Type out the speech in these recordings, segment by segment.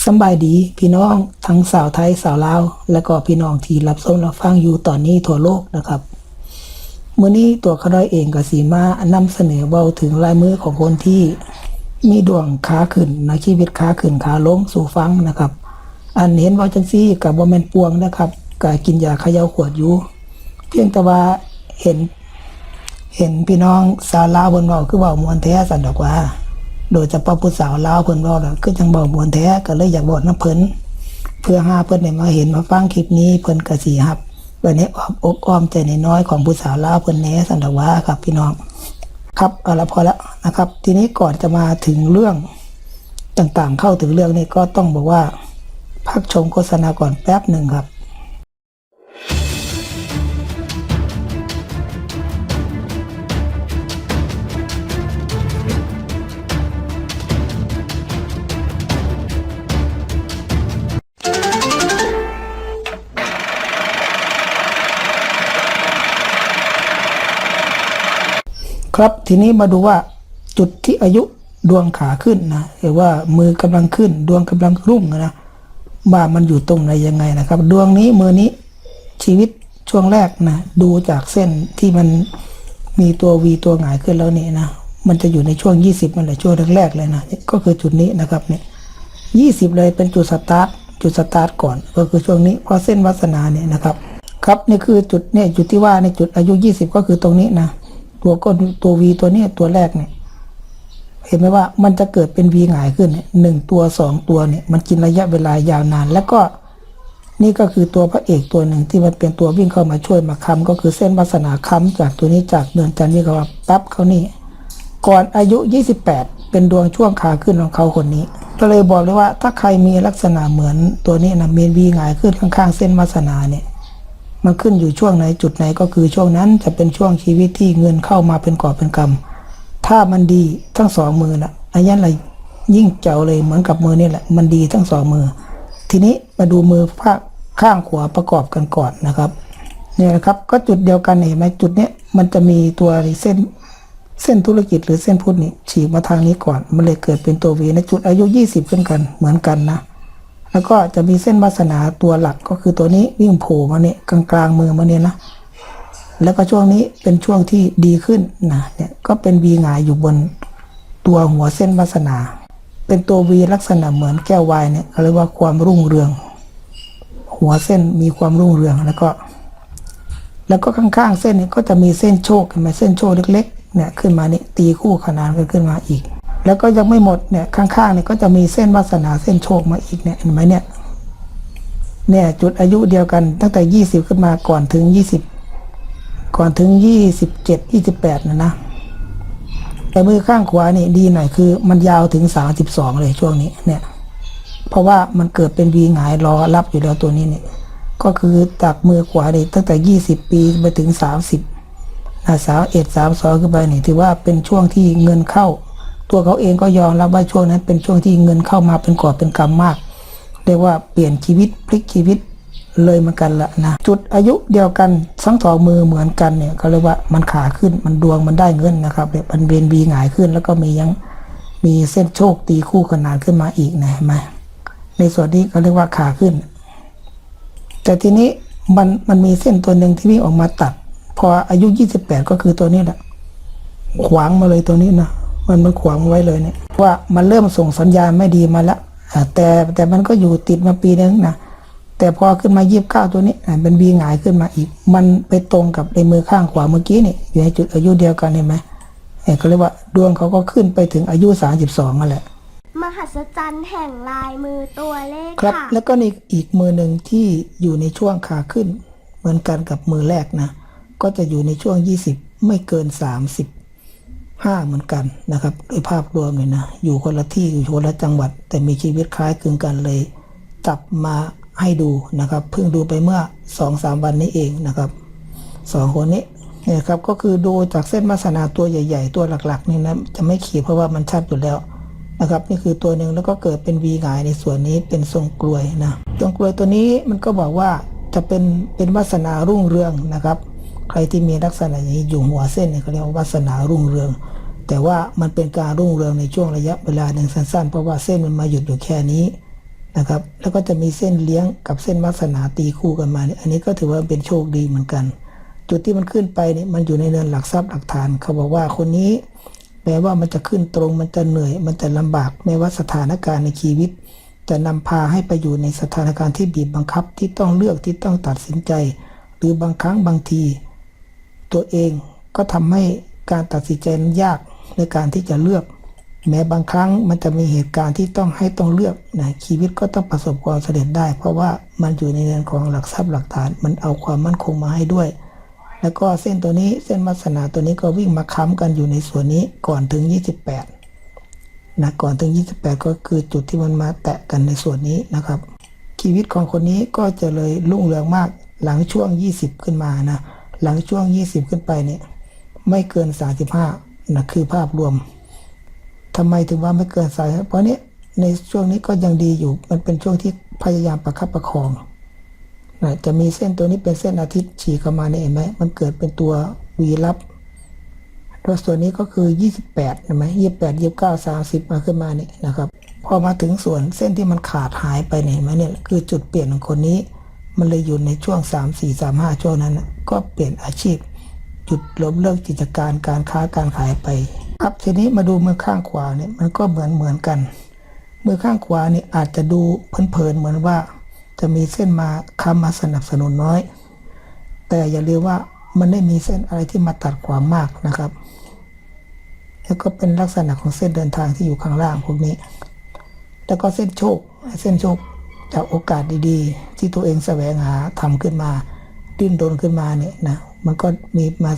สบายดีพี่น้องทั้งสาวไทยสาวลาว และก็พี่น้องที่รับชมรับฟังอยู่ตอนนี้ทั่วโลกนะครับมื้อนี้ตัวเขาด้อยเองก็สีมานำเสนอเบาถึงลายมือของคนที่มีดวงขาขึ้นนะชีวิตขาขึ้นขาลงสู่ฟังนะครับ อันเห็นว่าจังซี่กับบ่แม่นปวงนะครับก็กินยาขยาขวดอยู่ เพียงแต่ว่าเห็น เห็นพี่น้องสาวลาวเพิ่นเว้าคือเว้ามวนแท้สันดอกว่า โดยเฉพาะผู้สาวลาวเพิ่นเว้าแล้วคือจังเว้ามวนแท้ก็เลยอยากบอกน้ำเพิ่นเพื่อหาเพิ่นได้มาเห็นมาฟังคลิปนี้เพิ่นก็สิรับไว้ในอ้อมอกอ้อมใจน้อยของผู้สาวลาวเพิ่นแน่สันดว่าครับพี่น้อง ครับเอาละพอแล้วนะครับ ทีนี้ก่อนจะมาถึงเรื่องต่างๆ เข้าถึงเรื่องนี้ก็ต้องบอกว่าพักชมโฆษณาก่อนแป๊บหนึ่งครับ ครับทีนี้มาดูว่าจุดที่อายุดวงขาขึ้นนะหรือว่ามือกำลังขึ้น ดวงกำลังรุ่งนะว่ามันอยู่ตรงไหนยังไงนะครับ ดวงนี้มือนี้ชีวิตช่วงแรกนะดูจากเส้นที่มันมีตัววีตัวหงายขึ้นแล้วนี่นะมันจะอยู่ในช่วง 20มันแหละช่วงแรกๆเลยนะก็คือจุดนี้นะครับเนี่ยยี่สิบเลยเป็นจุดสตาร์ทจุดสตาร์ทก่อน ก็คือช่วงนี้เพราะเส้นวัสนาเนี่ยนะครับ ครับนี่คือจุดเนี่ยจุดที่ว่าในจุดอายุ 20 ก็คือตรงนี้นะ ตัวก้นตัววีตัวนี้ตัวแรกเนี่ยเห็นไหมว่ามันจะเกิดเป็นวีหงายขึ้นเนี่ยหนึ่งตัวสองตัวเนี่ยมันกินระยะเวลายาวนาน แล้วก็นี่ก็คือตัวพระเอกตัวหนึ่งที่มันเป็นตัววิ่งเข้ามาช่วยมาค้ำก็คือเส้นวาสนาค้ำจากตัวนี้จากเดือนจันทร์นี่เขาว่าปั๊บเขานี่ก่อนอายุ 28 เป็นดวงช่วงขาขึ้นของเขาคนนี้ ก็เลยบอกเลยว่าถ้าใครมีลักษณะเหมือนตัวนี้นะเมนวีหงายขึ้นข้างๆ เส้นวาสนาเนี่ย มันขึ้นอยู่ช่วงไหนจุดไหนก็คือช่วงนั้นจะเป็นช่วงชีวิตที่เงินเข้ามาเป็นก่อเป็นกำถ้ามันดีทั้งสองมือนะอันนั้นเลยยิ่งเจ๋วเลยเหมือนกับมือนี่แหละ มันดีทั้งสองมือ ทีนี้มาดูมือข้างข้างขวาประกอบกันก่อนนะครับเนี่ยนะครับก็จุดเดียวกันเห็นไหมจุดเนี้ยมันจะมีตัวเส้นเส้นธุรกิจหรือเส้นพุทธนี่ฉีกมาทางนี้ก่อน มันเลยเกิดเป็นตัววีในจุดอายุ 20 ขึ้นกันเหมือนกันนะ แล้วก็จะมีเส้นวาสนาตัวหลักก็คือตัวนี้วิ่งโผล่มาเนี่ยกลางกลางมือมาเนี่ยนะแล้วก็ช่วงนี้เป็นช่วงที่ดีขึ้นนะเนี่ยก็เป็นวีหงายอยู่บนตัวหัวเส้นวาสนา เป็นตัววีลักษณะเหมือนแก้ววายเนี่ยเขาเรียกว่าความรุ่งเรือง หัวเส้นมีความรุ่งเรืองแล้วก็ แล้วก็ข้างๆเส้นนี้ก็จะมีเส้นโชคเห็นไหมเส้นโชคเล็กๆเนี่ยขึ้นมานี่ตีคู่ขนานกันขึ้นมาอีก แล้วก็ยังไม่หมดเนี่ยข้างๆเนี่ยก็จะมีเส้นวาสนาเส้นโชคมาอีกเนี่ยเห็นไหมเนี่ยเนี่ยจุดอายุเดียวกันตั้งแต่ยี่สิบขึ้นมาก่อนถึงยี่สิบก่อนถึงยี่สิบเจ็ดยี่สิบแปดนะนะแต่มือข้างขวานี่ดีหน่อยคือ มันยาวถึงสามสิบสองเลยช่วงนี้เนี่ย เพราะว่ามันเกิดเป็นวีหงายรอรับอยู่แล้วตัวนี้เนี่ย ก็คือจากมือขวานี่ตั้งแต่ยี่สิบปีไปถึงสามสิบนะสาวเอ็ดสามสองขึ้นไปนี่ถือว่าเป็นช่วงที่เงินเข้า ตัวเขาเองก็ยอมรับว่าช่วงนั้นเป็นช่วงที่เงินเข้ามาเป็นก่อเป็นกำมาก เรียกว่าเปลี่ยนชีวิตพลิกชีวิตเลยเหมือนกันละนะ จุดอายุเดียวกันทั้งสองมือเหมือนกันเนี่ยเขาเรียกว่ามันขาขึ้นมันดวงมันได้เงินนะครับเนี่ยมันเบนบีหงายขึ้น แล้วก็มียังมีเส้นโชคตีคู่ขนานขึ้นมาอีกนะเห็นไหมในส่วนนี้เขาเรียกว่าขาขึ้น แต่ทีนี้มันมันมีเส้นตัวหนึ่งที่วิ่งออกมาตัด พออายุ 28 ก็คือตัวนี้แหละขวางมาเลยตัวนี้นะ มันมันขวางไว้เลยเนี่ยว่ามันเริ่มส่งสัญญาณไม่ดีมาแล้วอ่าแต่แต่มันก็อยู่ติดมาปีนึงนะแต่พอขึ้นมายีบเก้าตัวนี้อ่าเป็นบีหงายขึ้นมาอีก มันไปตรงกับในมือข้างขวาเมื่อกี้นี่อยู่ในจุดอายุเดียวกันเห็นไหมเอ่ก็เรียกว่าดวงเขาก็ขึ้นไปถึงอายุ 32นั่นแหละมหัศจรรย์แห่งลายมือตัวเลขครับค่ะแล้วก็นี่อีกมือหนึ่งที่อยู่ในช่วงขาขึ้น เหมือนกันกับมือแรกนะ ก็จะอยู่ในช่วง 20 ไม่เกิน 5 เหมือนกันนะครับโดยภาพรวมเลยนะอยู่คนละที่อยู่คนละจังหวัด แต่มีชีวิตคล้ายคลึงกันเลย จับมาให้ดูนะครับเพิ่งดูไปเมื่อ 2-3 วันนี้เองนะครับสองคนนี้เนี่ยครับก็คือดูจากเส้นวาสนาตัวใหญ่ ๆ ตัวหลักๆนี่นะจะไม่ขีดเพราะว่ามันชัดอยู่แล้วนะครับนี่คือตัวหนึ่งแล้วก็เกิดเป็นวีหงายในส่วนนี้เป็นทรงกลวยนะทรงกลวยตัวนี้มันก็บอกว่าจะเป็นเป็นวาสนารุ่งเรืองนะครับ ใครที่มีลักษณะอย่างนี้อยู่หัวเส้นเนี่ยเขาเรียกว่าวาสนารุ่งเรือง แต่ว่ามันเป็นการรุ่งเรืองในช่วงระยะเวลาหนึ่งสั้นๆ เพราะว่าเส้นมันมาหยุดอยู่แค่นี้นะครับ แล้วก็จะมีเส้นเลี้ยงกับเส้นวาสนาตีคู่กันมาเนี่ยอันนี้ก็ถือว่าเป็นโชคดีเหมือนกัน จุดที่มันขึ้นไปเนี่ยมันอยู่ในเนินหลักทรัพย์หลักฐาน เขาบอกว่าคนนี้แม้ว่ามันจะขึ้นตรง มันจะเหนื่อย มันจะลำบากไม่ว่าสถานการณ์ในชีวิต จะนำพาให้ไปอยู่ในสถานการณ์ที่บีบบังคับที่ต้องเลือกที่ต้องตัดสินใจ หรือบางครั้งบางที ตัวเองก็ทำให้การตัดสินใจนั้นยาก ในการที่จะเลือก แม้บางครั้งมันจะมีเหตุการณ์ที่ต้องให้ต้องเลือกนะชีวิตก็ต้องประสบความสำเร็จได้ เพราะว่ามันอยู่ในเรื่องของหลักทรัพย์หลักฐาน มันเอาความมั่นคงมาให้ด้วย แล้วก็เส้นตัวนี้เส้นวาสนาตัวนี้ก็วิ่งมาค้ำกันอยู่ในส่วนนี้ก่อนถึง 28นะก่อนถึง 28 ก็คือจุดที่มันมาแตะกันในส่วนนี้นะครับ ชีวิตของคนนี้ก็จะเลยรุ่งเรืองมากหลังช่วง 20 ขึ้นมานะหลังช่วง 20 ขึ้นไปเนี่ยไม่เกิน 35 นะคือภาพรวมทำไมถึงว่าไม่เกินสาย เพราะนี้ในช่วงนี้ก็ยังดีอยู่ มันเป็นช่วงที่พยายามประคับประคองนะจะมีเส้นตัวนี้เป็นเส้นอาทิตย์ฉีกเข้ามาเนี่ยเห็นไหมมันเกิดเป็นตัววีลับแล้วส่วนนี้ก็คือ 28เห็นไหม28 29 30มาขึ้นมาเนี่ยนะครับ พอมาถึงส่วนเส้นที่มันขาดหายไปเนี่ยเห็นไหมเนี่ยคือจุดเปลี่ยนของคนนี้ มันเลยอยู่ในช่วง 3 4 3 5 ช่วงนั้นนะก็เปลี่ยนอาชีพ จุดล้มเลิกกิจการการค้าการขายไป ครับทีนี้มาดูมือข้างขวาเนี่ยมันก็เหมือนเหมือนกัน มือข้างขวาเนี่ยอาจจะดูเพลินๆเหมือนว่า จะมีเส้นมาค้ำมาสนับสนุนน้อย แต่อย่าลืมว่ามันไม่มีเส้นอะไรที่มาตัดความมากนะครับ แล้วก็เป็นลักษณะของเส้นเดินทางที่อยู่ข้างล่างพวกนี้ แล้วก็เส้นโชค เส้นโชคจากโอกาสดีๆ ที่ตัวเองแสวงหาทำขึ้นมา ดิ้นรนขึ้นมาเนี่ยนะ มันก็มีมา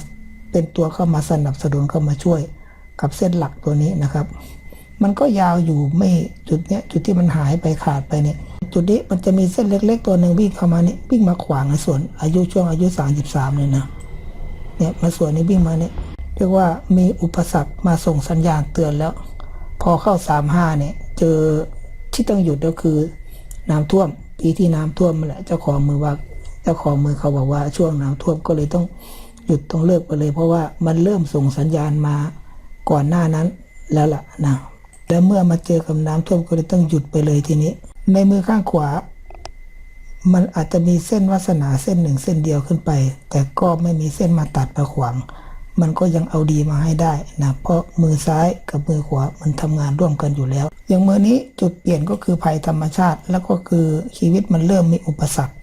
เป็นตัวเข้ามาสนับสนุนเข้ามาช่วยกับเส้นหลักตัวนี้นะครับ มันก็ยาวอยู่ไม่จุดเนี้ยจุดที่มันหายไปขาดไปเนี่ย จุดนี้มันจะมีเส้นเล็ก ๆ ตัวหนึ่งวิ่งเข้ามาเนี่ยวิ่งมาขวางในส่วนอายุช่วงอายุ 33เนี่ยนะเนี่ยมาส่วนนี้วิ่งมาเนี่ยเรียกว่ามีอุปสรรคมาส่งสัญญาณเตือนแล้ว พอเข้าสามห้าเนี่ยเจอที่ต้องหยุดก็คือน้ำท่วมปีที่น้ำท่วมมาแหละเจ้าของมือว่า เจ้าของมือเขาบอกว่าช่วงน้ำท่วมก็เลยต้องหยุดต้องเลิกไปเลย เพราะว่ามันเริ่มส่งสัญญาณมาก่อนหน้านั้นแล้วล่ะนะแล้วเมื่อมาเจอกับน้ำท่วมก็เลยต้องหยุดไปเลยทีนี้ ในมือข้างขวา มันอาจจะมีเส้นวาสนาเส้นหนึ่งเส้นเดียวขึ้นไป แต่ก็ไม่มีเส้นมาตัดมาขวางมันก็ยังเอาดีมาให้ได้นะเพราะมือซ้ายกับมือขวามันทำงานร่วมกันอยู่แล้ว อย่างมือนี้จุดเปลี่ยนก็คือภัยธรรมชาติ แล้วก็คือชีวิตมันเริ่มมีอุปสรรค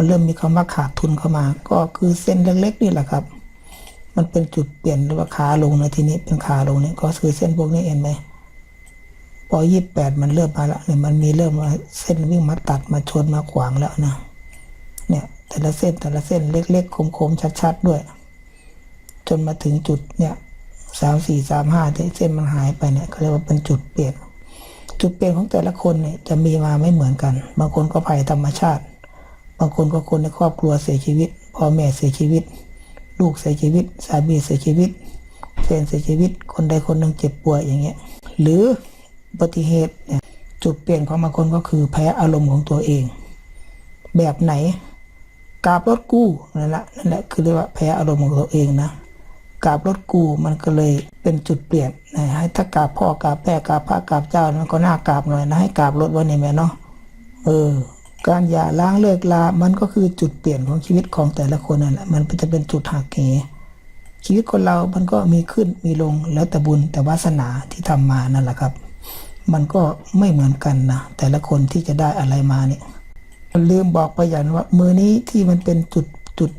มันเริ่มมีคำว่าขาดทุนเข้ามา ก็คือเส้นเล็กๆนี่แหละครับ มันเป็นจุดเปลี่ยนหรือว่าขาลงนะทีนี้เป็นขาลงเนี่ยก็คือเส้นพวกนี้เห็นไหมพอยี่แปดมันเริ่มมาละเนี่ยมันมีเริ่มมาเส้นวิ่งมาตัดมาชนมาขวางแล้วนะ เนี่ย แต่ละเส้นแต่ละเส้นเล็กๆคมๆชัดๆด้วย จนมาถึงจุดเนี่ยสามสี่สามห้าที่เส้นมันหายไปเนี่ยเขาเรียกว่าเป็นจุดเปลี่ยน จุดเปลี่ยนของแต่ละคนเนี่ยจะมีมาไม่เหมือนกัน บางคนก็ภัยธรรมชาติ บางคนก็คนในครอบครัวเสียชีวิตพ่อแม่เสียชีวิต ลูกเสียชีวิต สามีเสียชีวิตแฟนเสียชีวิต คนใดคนหนึ่งเจ็บป่วยอย่างเงี้ย หรืออุบัติเหตุเนี่ยจุดเปลี่ยนของบางคนก็คือแพ้อารมณ์ของตัวเอง แบบไหนกาบรถกู้นั่นแหละนั่นแหละคือเรียกว่าแพ้อารมณ์ของตัวเองนะกาบรถกู้มันก็เลยเป็นจุดเปลี่ยนนะให้ถ้ากาบพ่อกาบแม่กาบพระกาบเจ้ามันก็น่ากาบหน่อยนะให้กาบรถวันนี้แม่เนาะเออ การหย่าล้างเลิกลา มันก็คือจุดเปลี่ยนของชีวิตของแต่ละคนนั่นแหละ มันจะเป็นจุดหักเหชีวิตคนเรา มันก็มีขึ้นมีลงแล้วแต่บุญแต่วาสนาที่ทำมานั่นแหละครับ มันก็ไม่เหมือนกันนะแต่ละคนที่จะได้อะไรมาเนี่ยลืมบอกไปอย่างว่า มือนี้ที่มันเป็นจุดจุด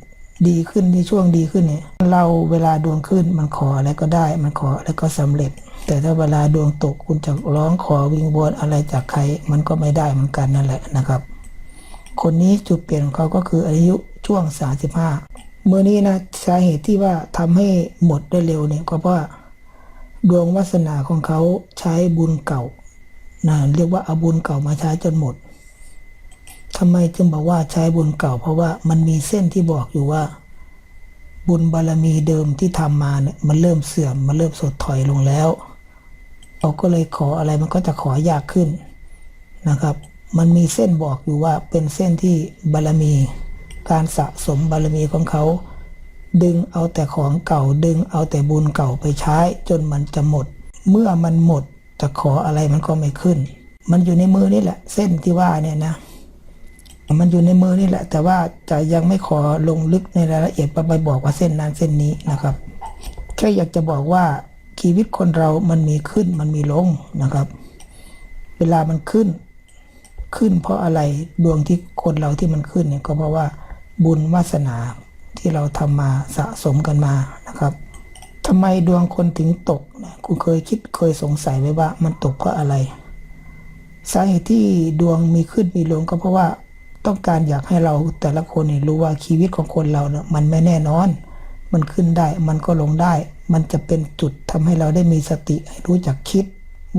ดีขึ้นที่ช่วงดีขึ้นเนี่ย เราเวลาดวงขึ้นมันขออะไรก็ได้ มันขออะไรก็สำเร็จ แต่ถ้าเวลาดวงตกคุณจะร้องขอวิงวอนอะไรจากใคร มันก็ไม่ได้เหมือนกันนั่นแหละนะครับ คนนี้จุดเปลี่ยนของเขาก็คืออายุช่วง 35 เมื่อนี้นะสาเหตุที่ว่าทำให้หมดได้เร็วเนี่ยก็เพราะว่าดวงวาสนาของเขาใช้บุญเก่านะเรียกว่าเอาบุญเก่ามาใช้จนหมดทำไมจึงบอกว่าใช้บุญเก่า เพราะว่ามันมีเส้นที่บอกอยู่ว่า บุญบารมีเดิมที่ทำมาเนี่ยมันเริ่มเสื่อมมันเริ่มสดถอยลงแล้วเราก็เลยขออะไรมันก็จะขอยากขึ้นนะครับ มันมีเส้นบอกอยู่ว่าเป็นเส้นที่บารมี การสะสมบารมีของเขา ดึงเอาแต่ของเก่าดึงเอาแต่บุญเก่าไปใช้ จนมันจะหมด เมื่อมันหมดจะขออะไรมันก็ไม่ขึ้น มันอยู่ในมือนี่แหละ เส้นที่ว่าเนี่ยนะมันอยู่ในมือนี่แหละ แต่ว่าจะยังไม่ขอลงลึกในรายละเอียดไปบอกว่าเส้นนั้นเส้นนี้นะครับแค่อยากจะบอกว่าชีวิตคนเรามันมีขึ้นมันมีลงนะครับ เวลามันขึ้น ขึ้นเพราะอะไรดวงที่คนเราที่มันขึ้นเนี่ยก็เพราะว่าบุญวาสนาที่เราทำมาสะสมกันมานะครับทำไมดวงคนถึงตกนะคุณเคยคิดเคยสงสัยไหมว่ามันตกเพราะอะไร สาเหตุที่ดวงมีขึ้นมีลงก็เพราะว่าต้องการอยากให้เราแต่ละคนเนี่ยรู้ว่าชีวิตของคนเราเนี่ยมันไม่แน่นอน มันขึ้นได้มันก็ลงได้ มันจะเป็นจุดทำให้เราได้มีสติให้รู้จักคิด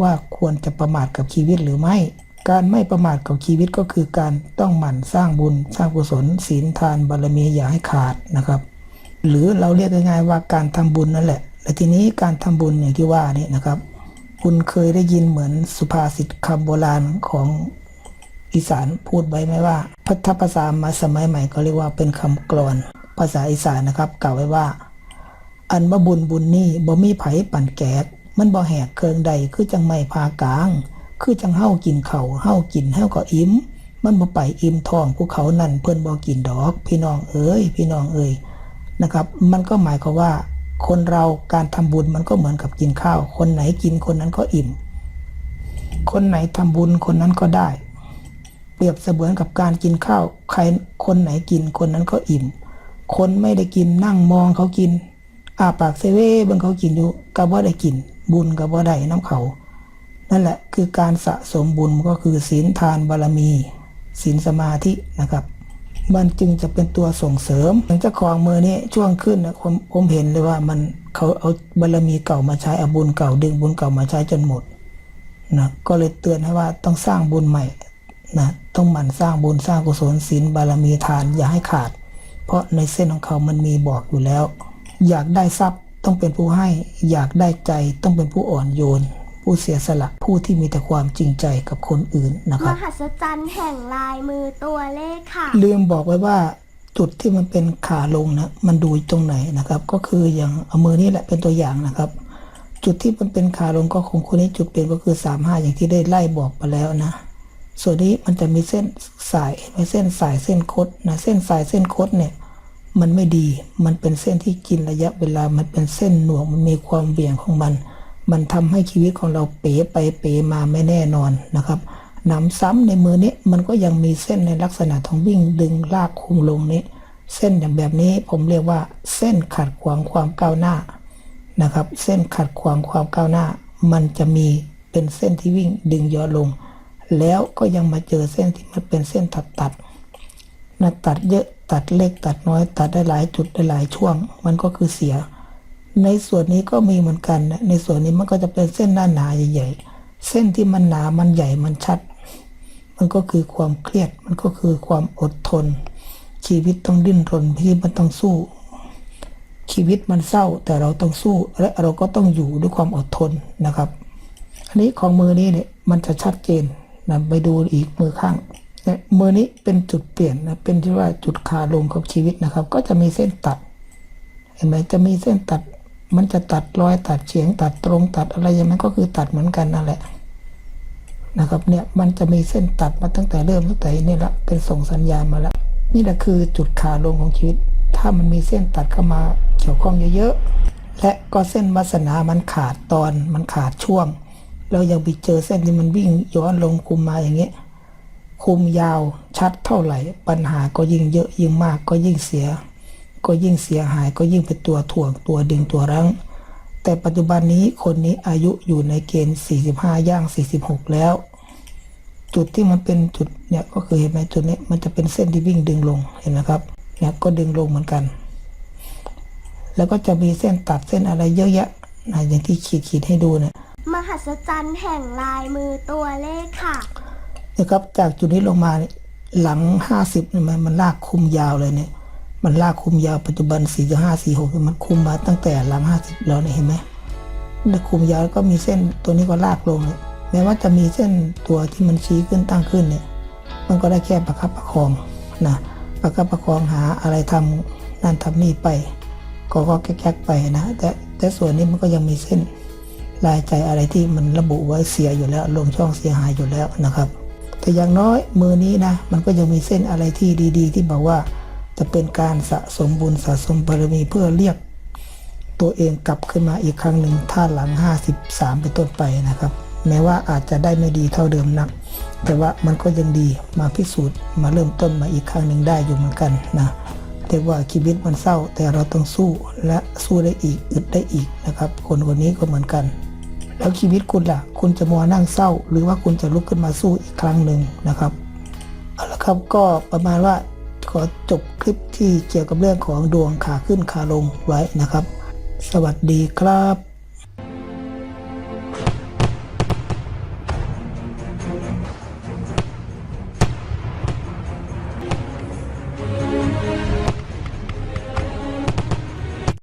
ว่าควรจะประมาทกับชีวิตหรือไม่ การไม่ประมาทกับชีวิตก็คือการต้องหมั่นสร้างบุญสร้างกุศลศีลทานบารมีอย่าให้ขาดนะครับ หรือเราเรียกง่ายๆว่าการทำบุญนั่นแหละและทีนี้การทำบุญอย่างที่ว่านี่นะครับ คุณเคยได้ยินเหมือนสุภาษิตคำโบราณของอีสานพูดไว้ไหมว่าพัทภาษามาสมัยใหม่ก็เรียกว่าเป็นคำกลอน ภาษาอีสานนะครับกล่าวไว้ว่า อันบ่บุญบุญนี่บ่มีไผปั่นแกกมันบ่แหกเคิงใดคือจังไม่พากลาง คือจังเฮากินเขาเฮากินเฮาก็อิ่มมันบ่ไปอิ่มท้องภูเขานั่นเพิ่นบ่กินดอก พี่น้องเอ้ยพี่น้องเอ้ยนะครับ มันก็หมายความว่าคนเราการทำบุญมันก็เหมือนกับกินข้าว คนไหนกินคนนั้นก็อิ่ม คนไหนทำบุญคนนั้นก็ได้ เปรียบเสมือนกับการกินข้าว ใครคนไหนกินคนนั้นก็อิ่ม คนไม่ได้กินนั่งมองเขากินอาปากเซเว่บิ่งเขากินอยู่ก็บ่ได้กิน บุญก็บ่ได้น้ำเขา นั่นแหละคือการสะสมบุญก็คือศีลทานบารมีศีลสมาธินะครับ มันจึงจะเป็นตัวส่งเสริมอย่างเจ้าของมือนี้ช่วงขึ้นนะผมผมเห็นเลยว่ามันเขาเอาบารมีเก่ามาใช้เอาบุญเก่าดึงบุญเก่ามาใช้จนหมดนะก็เลยเตือนให้ว่าต้องสร้างบุญใหม่นะต้องหมั่นสร้างบุญสร้างกุศลศีลบารมีทานอย่าให้ขาด เพราะในเส้นของเขามันมีบอกอยู่แล้ว อยากได้ทรัพย์ต้องเป็นผู้ให้ อยากได้ใจต้องเป็นผู้อ่อนโยน ผู้เสียสละ ผู้ที่มีแต่ความจริงใจกับคนอื่นนะคมรับ หัศจรรย์แห่งลายมือตัวเลขค่ะ ลืมบอกไว้ว่าจุดที่มันเป็นขาลงนะมันดูตรงไหนนะครับ ก็คืออย่างเอามือนี่แหละเป็นตัวอย่างนะครับ จุดที่มันเป็นขาลงก็คงคนนี้จุดเปลี่ยนก็คือสามห้าอย่างที่ได้ไล่บอกไปแล้วนะ ส่วนนี้มันจะมีเส้นสายเห็นไหมเส้นสายเส้นคดนะเส้นสายเส้นคดเนี่ย มันไม่ดี มันเป็นเส้นที่กินระยะเวลา มันเป็นเส้นหน่วง มันมีความเบี่ยงของมัน มันทำให้ชีวิตของเราเป๋ไปเป๋มาไม่แน่นอนนะครับหนำซ้ำในมือนี้มันก็ยังมีเส้นในลักษณะของวิ่งดึงลากคุมลงนี้ เส้นอย่างแบบนี้ผมเรียกว่า เส้นขัดขวางความก้าวหน้านะครับ เส้นขัดขวางความก้าวหน้า มันจะมีเป็นเส้นที่วิ่งดึงย่อลง แล้วก็ยังมาเจอเส้นที่มันเป็นเส้นตัดตัดนะตัดเยอะตัดเล็กตัดน้อย ตัดได้หลายจุดได้หลายช่วง มันก็คือเสีย ในส่วนนี้ก็มีเหมือนกันนะในส่วนนี้มันก็จะเป็นเส้นหน้าหนาใหญ่ๆ เส้นที่มันหนามันใหญ่มันชัด มันก็คือความเครียดมันก็คือความอดทน ชีวิตต้องดิ้นรนที่มันต้องสู้ ชีวิตมันเศร้าแต่เราต้องสู้และเราก็ต้องอยู่ด้วยความอดทนนะครับ อันนี้ของมือนี้เนี่ยมันจะชัดเจนนะไปดูอีกมือข้างเนี่ยมือนี้เป็นจุดเปลี่ยนนะเป็นที่ว่าจุดขาลงของชีวิตนะครับ ก็จะมีเส้นตัด เห็นไหมจะมีเส้นตัด มันจะตัดรอยตัดเฉียงตัดตรงตัดอะไรอย่างนั้นก็คือตัดเหมือนกันนั่นแหละนะครับเนี่ยมันจะมีเส้นตัดมาตั้งแต่เริ่มตั้งแต่นี่ละเป็นส่งสัญญาณมาแล้ว นี่แหละคือจุดขาลงของชีวิต ถ้ามันมีเส้นตัดเข้ามาเกี่ยวข้องเยอะๆและก็เส้นวาสนามันขาดตอนมันขาดช่วงเรายังไปเจอเส้นที่มันวิ่งย้อนลงคุมมาอย่างเงี้ยคุมยาวชัดเท่าไหร่ ปัญหาก็ยิ่งเยอะยิ่งมากก็ยิ่งเสีย ก็ยิ่งเสียหายก็ยิ่งเป็นตัวถ่วงตัวดึงตัวรั้ง แต่ปัจจุบันนี้คนนี้อายุอยู่ในเกณฑ์ 45 ย่าง 46 แล้ว จุดที่มันเป็นจุดเนี่ยก็คือเห็นไหมจุดนี้มันจะเป็นเส้นที่วิ่งดึงลงเห็นไหมครับเนี่ยก็ดึงลงเหมือนกัน แล้วก็จะมีเส้นตัดเส้นอะไรเยอะแยะนะอย่างที่ขีดขีดๆให้ดูเนี่ยมหัศจรรย์แห่งลายมือตัวเลขค่ะนะครับจากจุดนี้ลงมาเนี่ยหลังห้าสิบเนี่ยมันมันลากคุมยาวเลยเนี่ย มันลากคุมยาวปัจจุบันสี่ห้าสี่หกมันคุมมาตั้งแต่หลังห้าสิบแล้วเนี่ยเห็นไหมแล้วคุมยาวแล้วก็มีเส้นตัวนี้ก็ลากลงเนี่ยแม้ว่าจะมีเส้นตัวที่มันชี้ขึ้นตั้งขึ้นเนี่ย มันก็ได้แค่ประคับประคองนะประคับประคองหาอะไรทำนั่นทำนี่ไป ก็ก็แก๊กไปนะ แต่แต่ส่วนนี้มันก็ยังมีเส้นรายใจอะไรที่มันระบุไว้เสียอยู่แล้ว ลงช่องเสียหายอยู่แล้วนะครับ แต่อย่างน้อยมือนี้นะ มันก็ยังมีเส้นอะไรที่ดี ๆ ที่บอกว่า จะเป็นการสะสมบุญสะสมบารมีเพื่อเรียกตัวเองกลับขึ้นมาอีกครั้งหนึ่งท่าหลัง 53 เป็นต้นไปนะครับ แม้ว่าอาจจะได้ไม่ดีเท่าเดิมนัก แต่ว่ามันก็ยังดีมาพิสูจน์มาเริ่มต้นมาอีกครั้งหนึ่งได้อยู่เหมือนกันนะเรียกว่าชีวิตมันเศร้า แต่เราต้องสู้และสู้ได้อีกอึดได้อีกนะครับ คนคนนี้ก็เหมือนกัน แล้วชีวิตคุณล่ะ คุณจะมัวนั่งเศร้า หรือว่าคุณจะลุกขึ้นมาสู้อีกครั้งหนึ่งนะครับเอาละครับก็ประมาณว่า ขอจบคลิปที่เกี่ยวกับเรื่องของดวงขาขึ้นขาลงไว้นะครับ สวัสดีครับ